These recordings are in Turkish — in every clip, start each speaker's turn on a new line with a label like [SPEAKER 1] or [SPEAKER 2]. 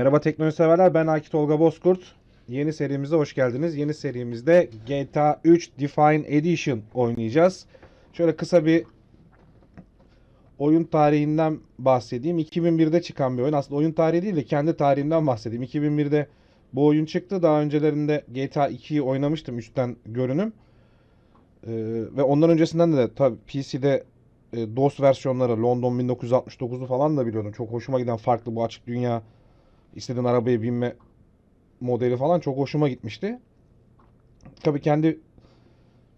[SPEAKER 1] Merhaba teknoloji severler ben Akit Olga Bozkurt. Yeni serimize hoş geldiniz. Yeni serimizde GTA 3 Define Edition oynayacağız. Şöyle kısa bir oyun tarihinden bahsedeyim. 2001'de çıkan bir oyun. Aslında oyun tarihi değil de kendi tarihimden bahsedeyim. 2001'de bu oyun çıktı. Daha öncelerinde GTA 2'yi oynamıştım üstten görünüm. Ee, ve ondan öncesinden de tabii PC'de e, DOS versiyonları London 1969'u falan da biliyordum. Çok hoşuma giden farklı bu açık dünya istediğin arabaya binme modeli falan çok hoşuma gitmişti. Tabii kendi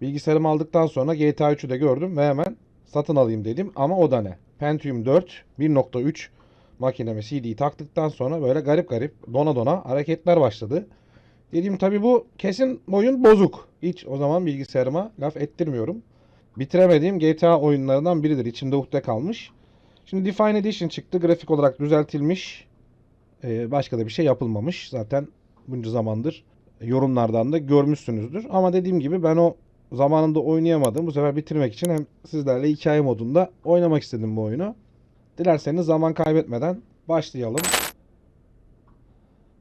[SPEAKER 1] bilgisayarımı aldıktan sonra GTA 3'ü de gördüm ve hemen satın alayım dedim. Ama o da ne? Pentium 4 1.3 makineme CD'yi taktıktan sonra böyle garip garip dona dona hareketler başladı. Dedim tabii bu kesin oyun bozuk. Hiç o zaman bilgisayarıma laf ettirmiyorum. Bitiremediğim GTA oyunlarından biridir. İçimde ukde kalmış. Şimdi Define Edition çıktı. Grafik olarak düzeltilmiş. Ee, başka da bir şey yapılmamış. Zaten bunca zamandır yorumlardan da görmüşsünüzdür. Ama dediğim gibi ben o zamanında oynayamadım. Bu sefer bitirmek için hem sizlerle hikaye modunda oynamak istedim bu oyunu. Dilerseniz zaman kaybetmeden başlayalım.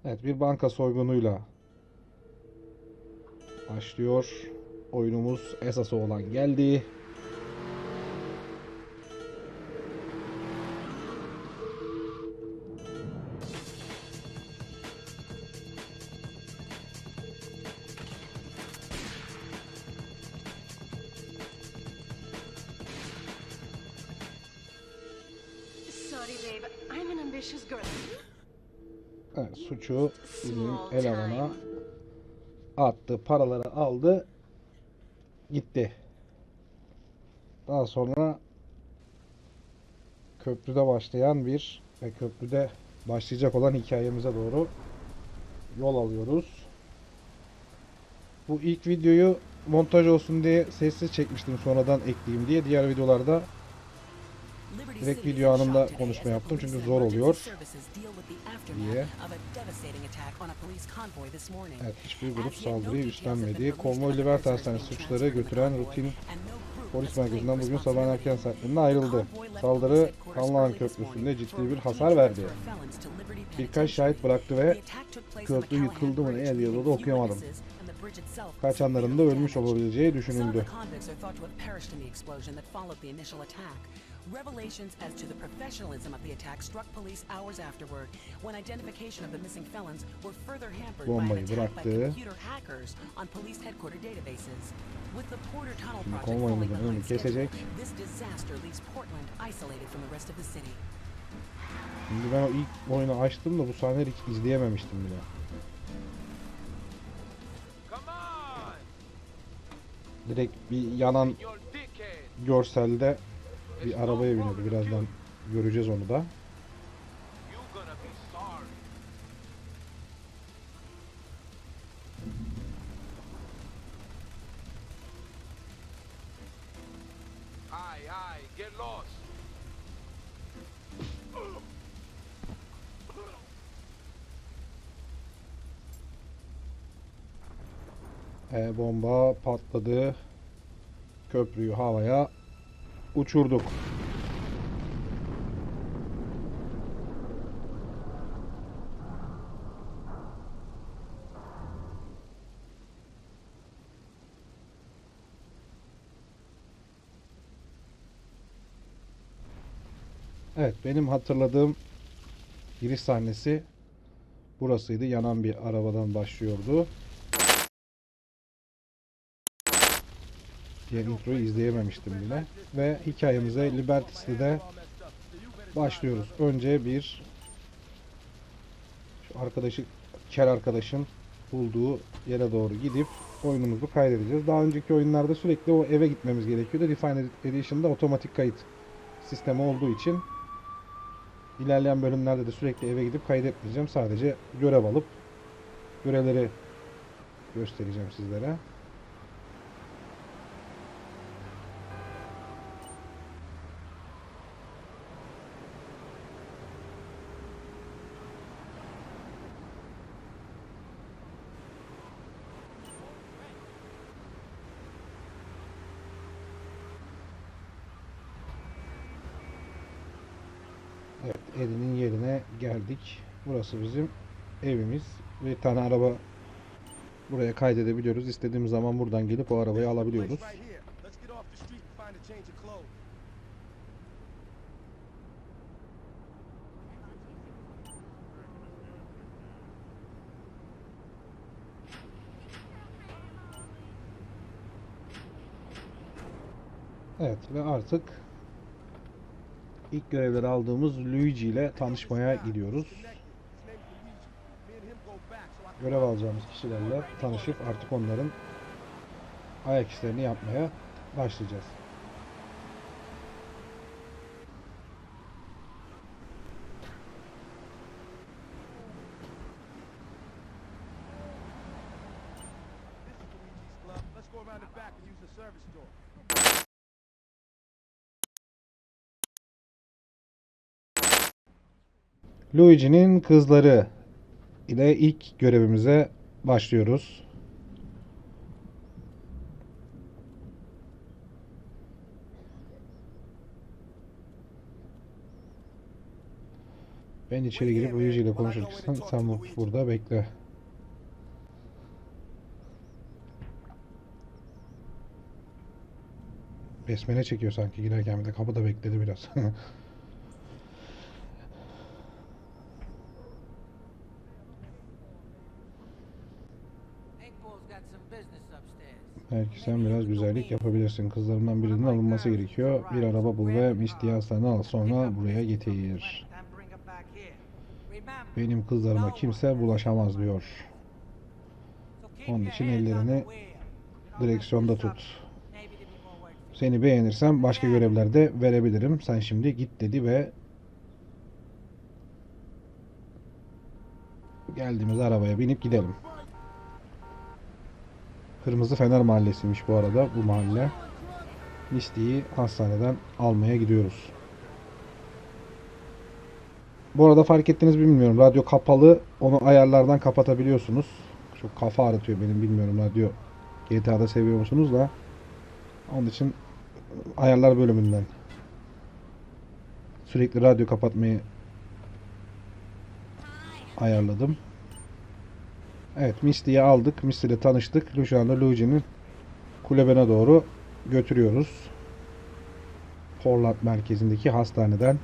[SPEAKER 1] Evet bir banka soygunuyla başlıyor. Oyunumuz esası olan geldi. Evet, suçu bizim elemana attı. Paraları aldı. Gitti. Daha sonra köprüde başlayan bir ve köprüde başlayacak olan hikayemize doğru yol alıyoruz. Bu ilk videoyu montaj olsun diye sessiz çekmiştim sonradan ekleyeyim diye. Diğer videolarda
[SPEAKER 2] Direkt video anında konuşma yaptım çünkü zor oluyor
[SPEAKER 1] diye. Evet, hiçbir grup saldırıyı üstlenmedi. Konvoy Libertas'tan suçları götüren rutin polis merkezinden bugün sabah erken saatlerinde ayrıldı. Saldırı Kanlıhan Köprüsü'nde ciddi bir hasar verdi. Birkaç şahit bıraktı ve köprü yıkıldı mı ne yazıyordu da okuyamadım. Kaçanların da ölmüş olabileceği düşünüldü.
[SPEAKER 2] Revelations as to the professionalism of the attack struck police hours afterward, when identification of the missing felons were further hampered by an attack by computer hackers on police headquarter databases. With the Porter Tunnel project falling behind schedule, this disaster leaves Portland isolated from the rest of the city.
[SPEAKER 1] Şimdi ben o ilk oyunu açtım da bu sahneleri izleyememiştim bile. Direkt bir yanan görselde bir arabaya biniyordu. Birazdan göreceğiz onu da.
[SPEAKER 3] Get lost.
[SPEAKER 1] E, bomba patladı. Köprüyü havaya uçurduk. Evet, benim hatırladığım giriş sahnesi burasıydı. Yanan bir arabadan başlıyordu. Diğer introyu izleyememiştim bile. Ve hikayemize Liberty City'de başlıyoruz. Önce bir şu arkadaşı kel arkadaşın bulduğu yere doğru gidip oyunumuzu kaydedeceğiz. Daha önceki oyunlarda sürekli o eve gitmemiz gerekiyordu. Define Edition'da otomatik kayıt sistemi olduğu için ilerleyen bölümlerde de sürekli eve gidip kaydetmeyeceğim. Sadece görev alıp görevleri göstereceğim sizlere. Evet, Eddie'nin yerine geldik. Burası bizim evimiz. Bir tane araba buraya kaydedebiliyoruz. İstediğimiz zaman buradan gelip o arabayı alabiliyoruz.
[SPEAKER 4] Right here. Let's
[SPEAKER 1] ilk görevleri aldığımız Luigi ile tanışmaya gidiyoruz. Görev alacağımız kişilerle tanışıp artık onların ayak işlerini yapmaya başlayacağız. Luigi'nin kızları ile ilk görevimize başlıyoruz. Ben içeri girip Luigi ile konuşurken sen bu- burada bekle. Besmele çekiyor sanki girerken bir de kapıda bekledi biraz. Belki sen biraz güzellik yapabilirsin. Kızlarımdan birinin alınması gerekiyor. Bir araba bul ve Misty Aslan'ı al sonra buraya getir. Benim kızlarıma kimse bulaşamaz diyor. Onun için ellerini direksiyonda tut. Seni beğenirsem başka görevler de verebilirim. Sen şimdi git dedi ve geldiğimiz arabaya binip gidelim. Kırmızı Fener Mahallesi'ymiş bu arada bu mahalle. Misty'yi hastaneden almaya gidiyoruz. Bu arada fark ettiniz mi bilmiyorum. Radyo kapalı. Onu ayarlardan kapatabiliyorsunuz. Çok kafa ağrıtıyor benim bilmiyorum radyo. GTA'da seviyor musunuz da. Onun için ayarlar bölümünden sürekli radyo kapatmayı ayarladım. Evet Misty'yi aldık. Misty ile tanıştık. Şu anda Luigi'nin kulübene doğru götürüyoruz. Portland merkezindeki hastaneden.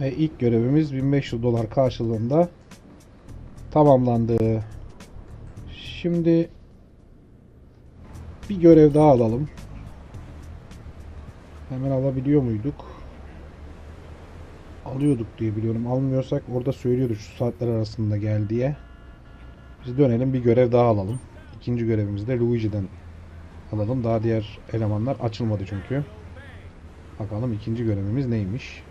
[SPEAKER 1] Ve ilk görevimiz 1500 dolar karşılığında tamamlandı. Şimdi bir görev daha alalım. Hemen alabiliyor muyduk? Alıyorduk diye biliyorum. Almıyorsak orada söylüyordu şu saatler arasında gel diye. Biz dönelim bir görev daha alalım. İkinci görevimizi de Luigi'den alalım. Daha diğer elemanlar açılmadı çünkü. Bakalım ikinci görevimiz neymiş?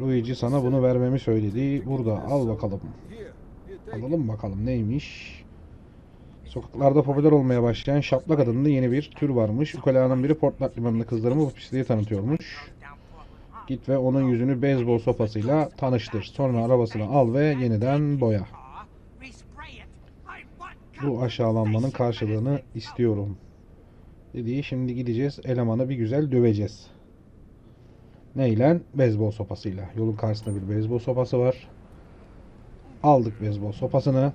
[SPEAKER 1] Luigi sana bunu vermemi söyledi. Burada al bakalım. Alalım bakalım neymiş. Sokaklarda popüler olmaya başlayan şaplak adında yeni bir tür varmış. Ukalaların biri Portland limanında kızlarımı bu pisliği tanıtıyormuş. Git ve onun yüzünü beyzbol sopasıyla tanıştır. Sonra arabasını al ve yeniden boya. Bu aşağılanmanın karşılığını istiyorum. Dediği şimdi gideceğiz elemanı bir güzel döveceğiz. Neyle? Beyzbol sopasıyla. Yolun karşısında bir beyzbol sopası var. Aldık beyzbol sopasını.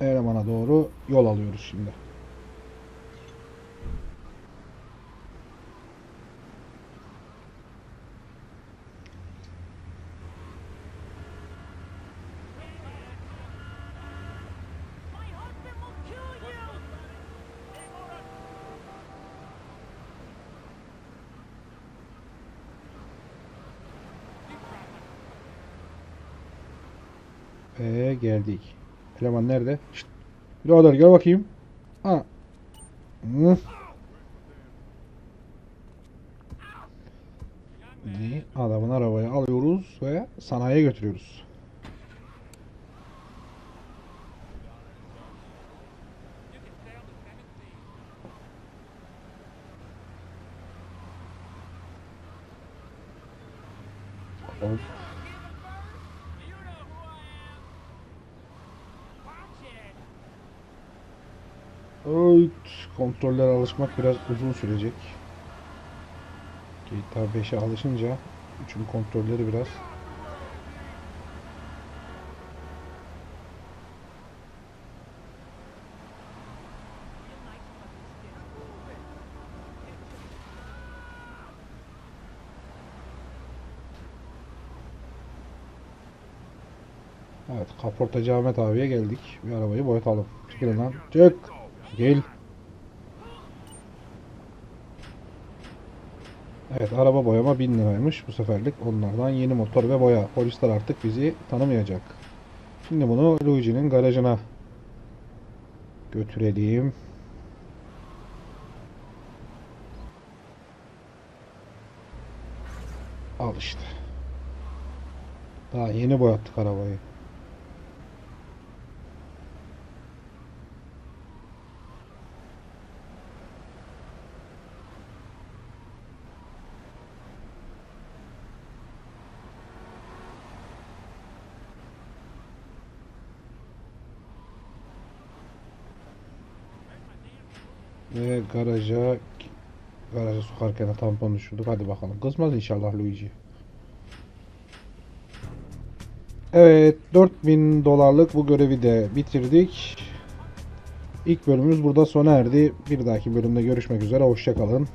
[SPEAKER 1] Elemana doğru yol alıyoruz şimdi. Ee, geldik. Eleman nerede? Şşt. Birader gel bakayım. Ha. Hı. Adamın arabayı alıyoruz ve sanayiye götürüyoruz. Hop. Evet, kontrollere alışmak biraz uzun sürecek. GTA 5'e alışınca 3'ün kontrolleri biraz Evet, kaportacı Ahmet abiye geldik. Bir arabayı boyatalım. Çekilin lan. Çık. Gel. Evet, araba boyama 1000 liraymış bu seferlik. Onlardan yeni motor ve boya. Polisler artık bizi tanımayacak. Şimdi bunu Luigi'nin garajına götürelim. Al işte. Daha yeni boyattık arabayı. Ve garaja garaja sokarken tampon düşürdük. Hadi bakalım. Kızmaz inşallah Luigi. Evet 4000 dolarlık bu görevi de bitirdik. İlk bölümümüz burada sona erdi. Bir dahaki bölümde görüşmek üzere. Hoşçakalın.